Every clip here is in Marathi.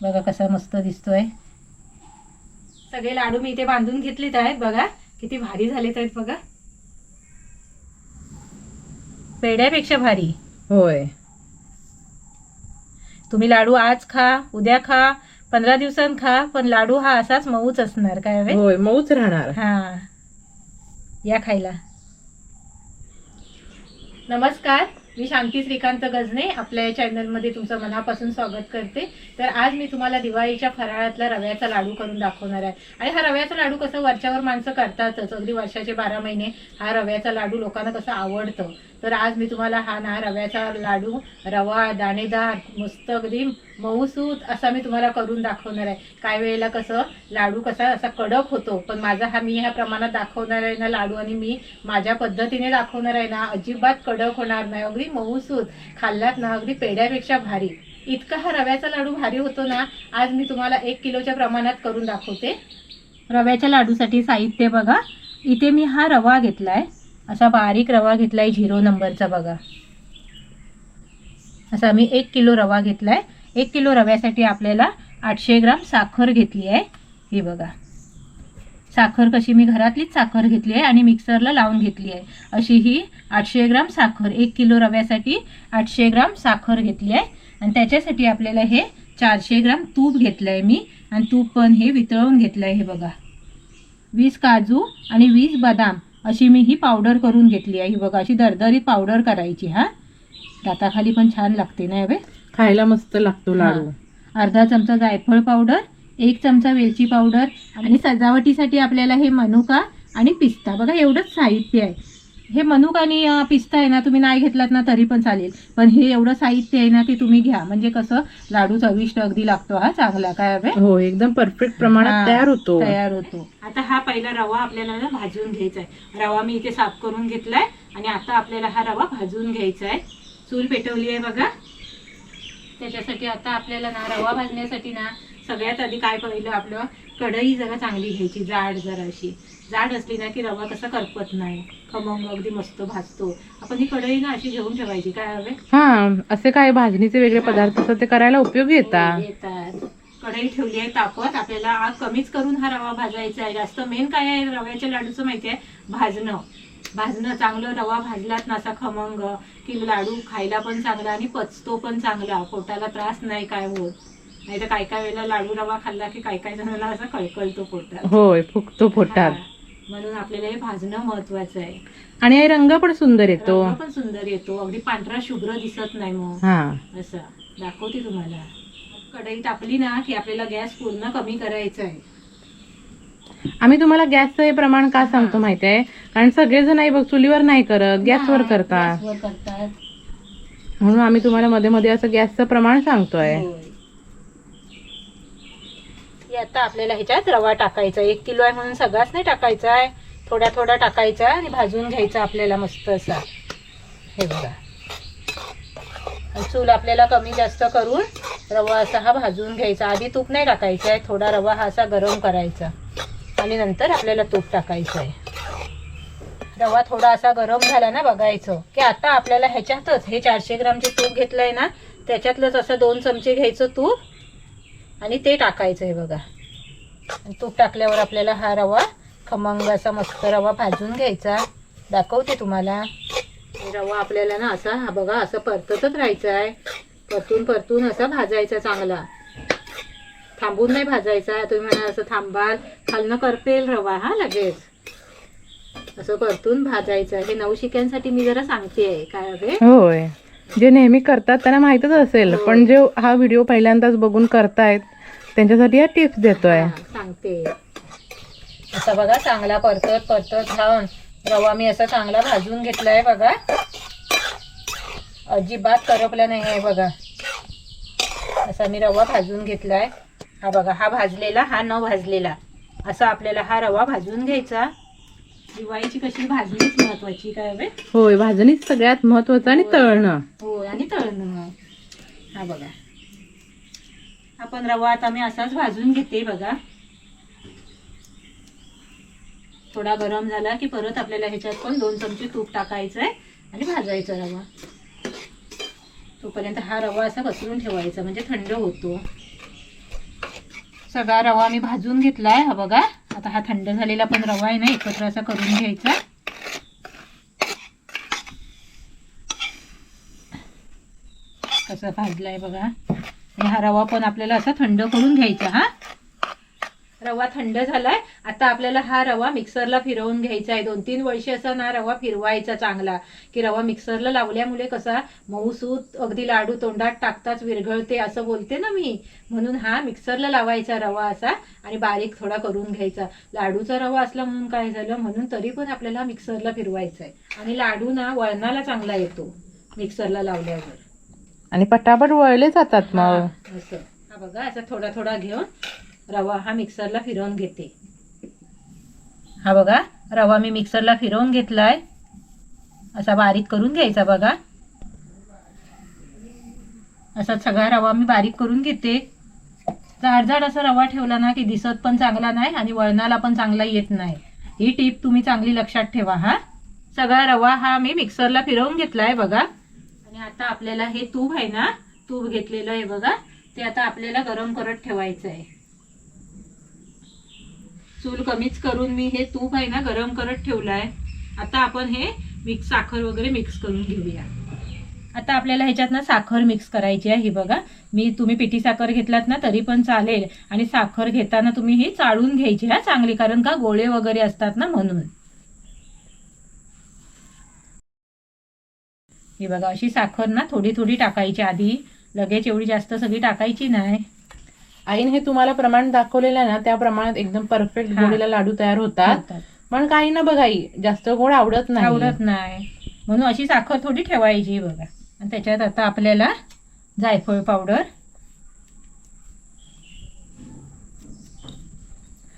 बघा कसा मस्त दिसतोय. सगळे लाडू मी इथे बांधून घेतलेत आहेत बघा. किती भारी झालेत आहेत बघा. पेढ्यापेक्षा भारी. होय. तुम्ही लाडू आज खा उद्या खा पंधरा दिवसांत खा पण लाडू हा असाच मऊच असणार काय हवे होय मऊच राहणार. हा. या खायला. नमस्कार. मी शांती श्रीकांत गजने आपल्या या चॅनलमध्ये तुमचं मनापासून स्वागत करते. तर आज मी तुम्हाला दिवाळीच्या फराळातला रव्याचा लाडू करून दाखवणार आहे. आणि हा रव्याचा लाडू कसं वरच्यावर माणसं करतातच. अगदी वर्षाचे बारा महिने हा रव्याचा लाडू लोकांना कसं आवडतं. तर आज मी तुम्हाला हा ना रव्याचा लाडू रवा दाणेदार मस्त अगदी मऊसूत असा मी तुम्हाला करून दाखवणार आहे. काय वेळेला कसं लाडू कसा असा कडक होतो पण माझा हा मी ह्या प्रमाणात दाखवणार आहे ना लाडू आणि मी माझ्या पद्धतीने दाखवणार आहे ना अजिबात कडक होणार नाही. अगदी मऊसूत खाल्लात ना अगदी पेढ्यापेक्षा भारी. इतका हा रव्याचा लाडू भारी होतो ना आज मी तुम्हाला एक किलोच्या प्रमाणात करून दाखवते. रव्याच्या लाडूसाठी साहित्य बघा. इथे मी हा रवा घेतलाय. असा बारीक रवा घेतला आहे झिरो नंबरचा बघा. असा मी एक किलो रवा घेतला आहे एक किलो रव्यासाठी आपल्याला आठशे ग्राम साखर घेतली आहे. ही बघा. साखर कशी मी घरातलीच साखर घेतली आहे आणि मिक्सरला लावून घेतली आहे. अशी ही आठशे ग्राम साखर एक किलो रव्यासाठी आठशे ग्राम साखर घेतली आहे. आणि त्याच्यासाठी आपल्याला हे चारशे ग्राम तूप घेतलं आहे मी. आणि तूप पण हे वितळवून घेतलं आहे हे बघा. वीस काजू आणि वीस बदाम अशी मी ही पावडर करून घेतली आहे. ही बघा अशी दरदरीत पावडर करायची हा. दाताखाली पण छान लागते ना हवे खायला मस्त लागतो लाडू. अर्धा चमचा जायफळ पावडर एक चमचा वेलची पावडर आणि सजावटीसाठी आपल्याला हे मनुका आणि पिस्ता. बघा एवढंच साहित्य आहे. हे मनुका आणि पिस्ता आहे ना तुम्ही नाही घेतलात ना तरी पण चालेल. पण हे एवढं साहित्य आहे ना ते तुम्ही घ्या. म्हणजे कसं लाडू चविष्ट अगदी लागतो हा चांगला. काय हवे? हो एकदम परफेक्ट प्रमाणात तयार होतो. तयार होतो. आता हा पहिला रवा आपल्याला ना भाजून घ्यायचा आहे. रवा मी इथे साफ करून घेतलाय आणि आता आपल्याला हा रवा भाजून घ्यायचा आहे. चूल पेटवली आहे बघा. त्याच्यासाठी आता आपल्याला ना रवा भाजण्यासाठी ना सगळ्यात आधी काय पहिलं आपलं कढई जरा चांगली घ्यायची जाड जरा अशी जाड असली ना की रवा कसा करपत नाही. खमंग अगदी मस्त भाजतो. आपण ही कढई ना अशी घेऊन ठेवायची. काय हवे? हा असे काय भाजणीचे वेगळे पदार्थ असतात ते करायला उपयोगी येतात. येतात. कढई ठेवली आहे तापत. आपल्याला आग कमीच करून हा रवा भाजायचा आहे. जास्त मेन काय आहे रव्याच्या लाडूचं माहिती आहे? भाजणं. भाजणं चांगलं रवा भाजलात ना असा खमंग की लाडू खायला पण चांगला आणि पचतो पण चांगला. पोटाला त्रास नाही काय होत. नाही तर काय काय वेळेला लाडू रवा खाल्ला की काय काय जणांना असा कळकळतो पोटात. होय फुकतो पोटात. हा. म्हणून आपल्याला हे भाजणं महत्वाचं आहे. आणि हे रंग पण सुंदर येतो. रंग पण सुंदर येतो. अगदी पांढरा शुभ्र दिसत नाही मग. हा. असं. दाखवते तुम्हाला. कढई तापली ना की आपल्याला गॅस पूर्ण कमी करायचा आहे. आम्ही तुम्हाला गॅसचं हे प्रमाण का सांगतो माहिती आहे? कारण सगळेजण नाही बघ चुलीवर नाही करत गॅसवर करतात. गॅसवर करतात. म्हणून आम्ही तुम्हाला मध्ये मध्ये असं गॅसचं प्रमाण सांगतोय. होय. आता आपल्याला ह्याच्यात रवा टाकायचा एक किलो आहे म्हणून सगळाच नाही टाकायचा आहे. थोडा थोडा टाकायचा आणि भाजून घ्यायचा आपल्याला मस्त असा. हे बघा. चूल आपल्याला कमी जास्त करून रवा असा हा भाजून घ्यायचा. आधी तूप नाही टाकायचं आहे. थोडा रवा हा असा गरम करायचा. आणि नंतर आपल्याला तूप टाकायचं आहे. रवा थोडा असा गरम झाला ना बघायचं. की आता आपल्याला ह्याच्यातच हे चारशे ग्रामचे तूप घेतलंय ना त्याच्यातलंच असं दोन चमचे घ्यायचं तूप आणि ते टाकायचं आहे बघा. तूप टाकल्यावर आपल्याला हा रवा खमंग असा मस्त रवा भाजून घ्यायचा. दाखवते तुम्हाला. रवा आपल्याला ना असा हा बघा असं परततच राहायचं आहे. परतून परतून असा भाजायचा चांगला. थांबून नाही भाजायचा. तुम्ही म्हणा असं थांबाल. खालनं करपेल रवा हा लगेच. असं परतून भाजायचं हे नवशिक्यांसाठी मी जरा सांगते काय हवे होय. जे नेहमी करतात त्यांना माहीतच असेल. पण जे हा व्हिडिओ पहिल्यांदाच बघून करतायत त्यांच्यासाठी या टिप्स देतोय. हा, सांगते. असं बघा चांगला परतत परतत राहून. रवा मी असा चांगला भाजून घेतलाय बघा. अजिबात करपला नाही आहे बघा. असा मी रवा भाजून घेतलाय. हा बघा हा भाजलेला हा न भाजलेला. असा आपल्याला हा रवा भाजून घ्यायचा. दिवाळीची कशी भाजणीच महत्वाची काय हवे होय भाजणीच सगळ्यात महत्वाचं आणि तळणं. हो आणि तळणं. हा बघा. आपण रवा आता मी असाच भाजून घेते बघा. थोडा गरम झाला की परत आपल्याला ह्याच्यात पण दोन चमचे तूप टाकायचं आहे आणि भाजायचा रवा. तोपर्यंत हा रवा असा पसरून ठेवायचा म्हणजे थंड होतो. सगळा रवा मी भाजून घेतलाय हा बघा. आता हा थंड झालेला पण रवा आहे ना एकत्र असा करून घ्यायचा. कसा भाजलाय बघा. आणि हा रवा पण आपल्याला असा थंड करून घ्यायचा हा. रवा थंड झालाय. आता आपल्याला हा रवा मिक्सरला फिरवून घ्यायचा आहे. दोन तीन वर्ष असा ना रवा फिरवायचा चांगला. की रवा मिक्सरला लावल्यामुळे कसा मऊसूत अगदी लाडू तोंडात टाकताच विरघळते असं बोलते ना मी. म्हणून हा मिक्सरला लावायचा रवा असा आणि बारीक थोडा करून घ्यायचा. लाडूचा रवा असला म्हणून काय झालं? म्हणून तरी पण आपल्याला मिक्सरला फिरवायचा आहे. आणि लाडू ना वळणाला चांगला येतो मिक्सरला लावल्यावर. आणि पटापट वळले जातात मग. असं. हा बघा असा थोडा थोडा घेऊन रवा हा मिक्सरला फिरवून घेते. हा बघा रवा मी मिक्सरला फिरवून घेतलाय. असा बारीक करून घ्यायचा बघा. असा सगळा रवा मी बारीक करून घेते. जाड जाड असा रवा ठेवला ना की दिसत पण चांगला नाही आणि वळणाला पण चांगला येत नाही. ही टीप तुम्ही चांगली लक्षात ठेवा हा. सगळा रवा हा मी मिक्सरला फिरवून घेतलाय बघा. आणि आता आपल्याला हे तूप आहे ना तूप घेतलेलं आहे बघा. ते आता आपल्याला गरम करत ठेवायचं आहे चूल कमीच करून मी हे तूप आहे ना गरम करत ठेवलं आहे आता आपण हे मिक्स साखर वगैरे मिक्स करून घेऊया. आता आपल्याला ह्याच्यात ना साखर मिक्स करायची आहे. बघा मी तुम्ही पिठी साखर घेतलात ना तरी पण चालेल. आणि साखर घेताना तुम्ही ही चाळून घ्यायची हा चांगली. कारण का गोळे वगैरे असतात ना म्हणून. हे बघा अशी साखर ना थोडी थोडी टाकायची आधी. लगेच एवढी जास्त सगळी टाकायची नाही. आईने हे तुम्हाला प्रमाण दाखवलेलं आहे ना त्या प्रमाणात एकदम परफेक्ट. गोडीला लाडू तयार होतात. पण काही ना बघा आई जास्त गोड आवडत नाही. आवडत नाही. म्हणून अशी साखर थोडी ठेवायची बघा. आणि त्याच्यात आता आपल्याला जायफळ पावडर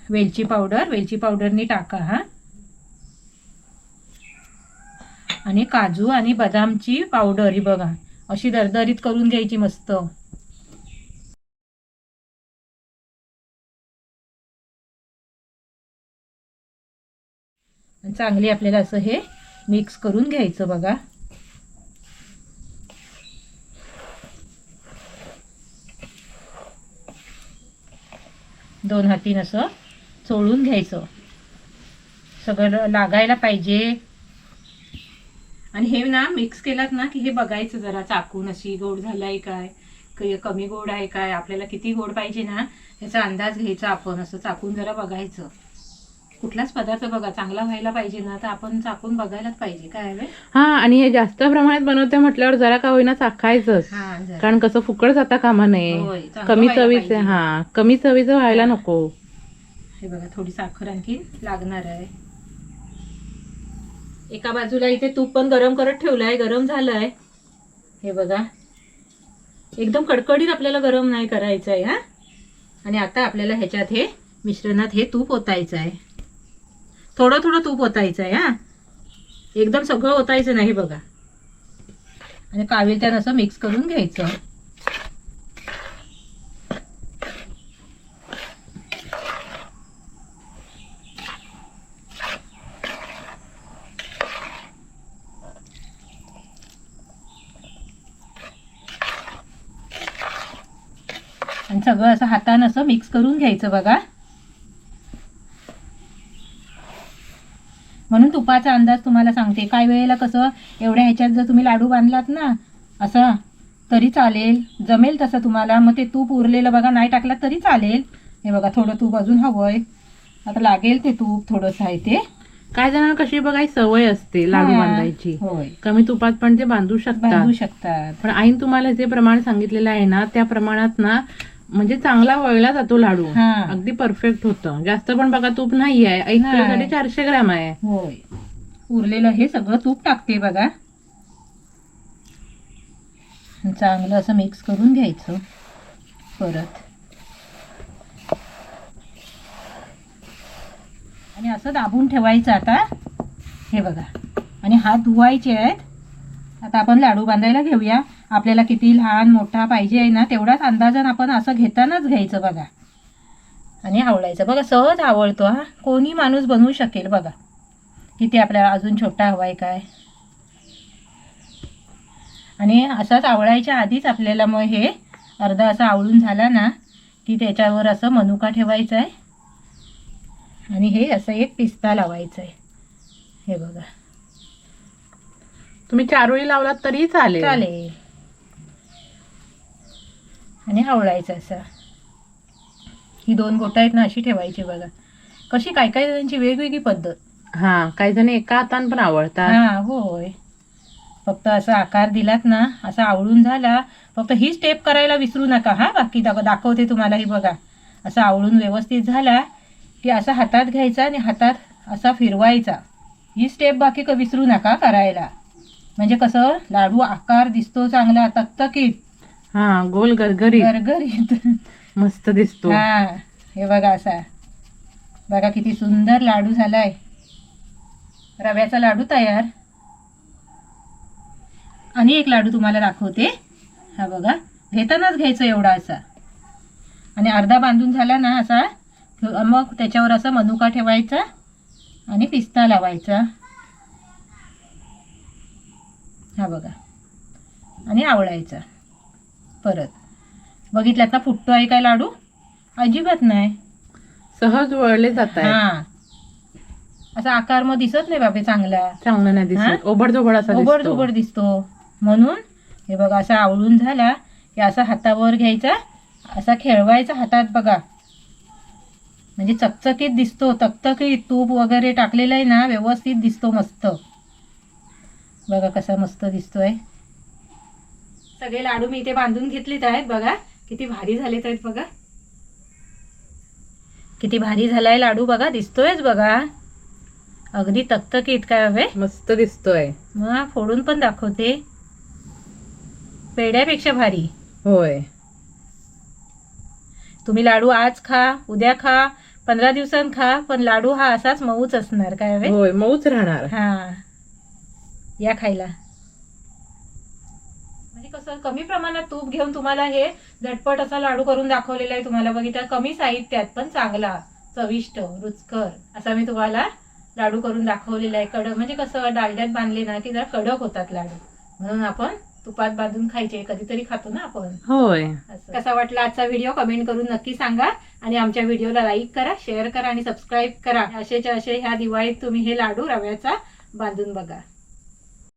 वेलची पावडर वेलची पावडरनी टाका हा. आणि काजू आणि बदामची पावडर ही बघा. अशी दरदरीत करून घ्यायची मस्त. चांगली आपल्याला असं हे मिक्स करून घ्यायचं बघा. दोन हातीन असं चोळून घ्यायचं. सगळं लागायला पाहिजे. आणि हे ना मिक्स केलात ना की हे बघायचं जरा चाकून अशी गोड झालाय काय? कमी गोड आहे काय? आपल्याला किती गोड पाहिजे ना? याचा अंदाज घ्यायचा आपण असं चाकून जरा बघायचं. कुठलाच पदार्थ बघा चांगला व्हायला पाहिजे ना तर आपण चाकून बघायलाच पाहिजे. काय हवे हा आणि हे जास्त प्रमाणात बनवते म्हटल्यावर जरा का होईना चाखायचंच. हा जरा. कारण कसं फुकट जाता कामा नये. चांगलं कमी व्हायला चवीचे पाहिजे. हा कमी चवीचं व्हायला नको. हे बघा थोडी साखर आणखी लागणार आहे. एका बाजूला इथे तूप पण गरम करत ठेवलंय गरम झालंय. हे बघा. एकदम कडकडीत आपल्याला गरम नाही करायचं आहे हा. आणि आता आपल्याला ह्याच्यात हे मिश्रणात हे तूप ओतायचं आहे थोडं थोडं तूप ओतायचं आहे हा? एकदम सगळं ओतायचं नाही बघा. आणि कावेल त्यानं असं मिक्स करून घ्यायचं. आणि सगळं असं हातानं असं मिक्स करून घ्यायचं बघा म्हणून तुपाचा अंदाज तुम्हाला सांगते. काही वेळेला कसं एवढ्या ह्याच्यात जर तुम्ही लाडू बांधलात ना असं तरी चालेल. जमेल तसं तुम्हाला. मग ते तूप उरलेलं बघा नाही टाकलात तरी चालेल. हे बघा थोडं तूप अजून हवंय. आता लागेल ते तूप थोडंसं आहे ते. काय जणांना कशी बघाय सवय असते लाडू. बांधायची. कमी तुपात पण ते बांधू शकतात. बांधू शकतात. पण आईन तुम्हाला जे प्रमाण सांगितलेलं आहे ना त्या प्रमाणात ना म्हणजे चांगला वळला जातो लाडू. अगदी परफेक्ट होतं. जास्त पण बघा तूप नाही आहे एक नाही. किलोसाठी चारशे ग्रॅम आहे. होय. उरलेलं हे सगळं तूप टाकते बघा. चांगलं असं मिक्स करून घ्यायचं. परत. आणि असं दाबून ठेवायचं आता. हे बघा. आणि हात धुवायचे आहेत. आता आपण लाडू बांधायला घेऊया. आपल्याला किती लहान मोठा पाहिजे आहे ना तेवढाच अंदाजान आपण असं घेतानाच घ्यायचं बघा. आणि आवडायचं. बघा सहज आवडतो हा. कोणी माणूस बनवू शकेल बघा. किती आपल्याला अजून छोटा हवा आहे काय? आणि असाच आवळायच्या आधीच आपल्याला मग हे अर्धा असा आवळून झाला ना की त्याच्यावर असं मनुका ठेवायचा आहे आणि हे असं एक पिस्ता लावायचा आहे हे बघा. तुम्ही चारोळी लावलात तरी चालेल. चालेल. आणि आवळायचं असं. ही दोन बोटं आहेत ना अशी ठेवायची बघा. कशी काय काय जणांची वेगवेगळी पद्धत. हा काही जण एका हातान पण आवडतात हा होय. फक्त असा आकार दिलात ना असा आवळून झाला फक्त ही स्टेप करायला विसरू नका. हा बाकी दाख दाखवते तुम्हाला ही बघा. असं आवळून व्यवस्थित झाला की असा हातात घ्यायचा आणि हातात असा फिरवायचा. ही स्टेप बाकी क- विसरू नका करायला. म्हणजे कसं लाडू आकार दिसतो चांगला तकतकीत. हा गोल गरगरीत गरगरीत मस्त दिसतो. हा हे बघा असा. बघा किती सुंदर लाडू झालाय. रव्याचा लाडू तयार. आणि एक लाडू तुम्हाला दाखवते. हा बघा. घेतानाच घ्यायचं एवढा असा. आणि अर्धा बांधून झाला ना असा मग त्याच्यावर असा मनुका ठेवायचा आणि पिस्ता लावायचा. हा बघा. आणि आवळायचा. परत. बघितल्यात ना फुटतो आहे काय लाडू? अजिबात नाही. सहज वळले जात आहे हा. असा आकार मग दिसत नाही बाबे चांगला. चांगलं नाही हा? दिसत. ओबड धोबड असा ओबड धोबड दिसतो. म्हणून हे बघा असा आवळून झाला की असा हातावर घ्यायचा असा खेळवायचा हातात बघा. म्हणजे चकचकीत दिसतो तकतकीत तूप वगैरे टाकलेलं आहे ना व्यवस्थित दिसतो मस्त. बघा कसा मस्त दिसतोय. सगळे लाडू मी इथे बांधून घेतलेत आहेत बघा. किती भारी झालेत आहेत बघा. किती भारी झालाय लाडू बघा. दिसतोयच बघा. अगदी तकतकीत काय हवे? मस्त दिसतोय. मग फोडून पण दाखवते. पेढ्यापेक्षा भारी. होय. तुम्ही लाडू आज खा उद्या खा पंधरा दिवसांत खा पण लाडू हा असाच मऊच असणार काय हवे? होय मऊच राहणार. हा. या खायला. कसं कमी प्रमाणात तूप घेऊन तुम्हाला हे झटपट असा लाडू करून दाखवलेला आहे तुम्हाला. बघितलं कमी साहित्यात पण चांगला चविष्ट रुचकर असा मी तुम्हाला लाडू करून दाखवलेला आहे. कडक म्हणजे कसं डालड्यात बांधले ना की जरा कडक होतात लाडू. म्हणून आपण तुपात बांधून खायचे कधीतरी खातो ना आपण. होय. कसा वाटला आजचा व्हिडिओ? कमेंट करून नक्की सांगा आणि आमच्या व्हिडिओला लाईक करा शेअर करा आणि सबस्क्राईब करा. असेच्या असे ह्या दिवाळीत तुम्ही हे लाडू रव्याचा बांधून बघा.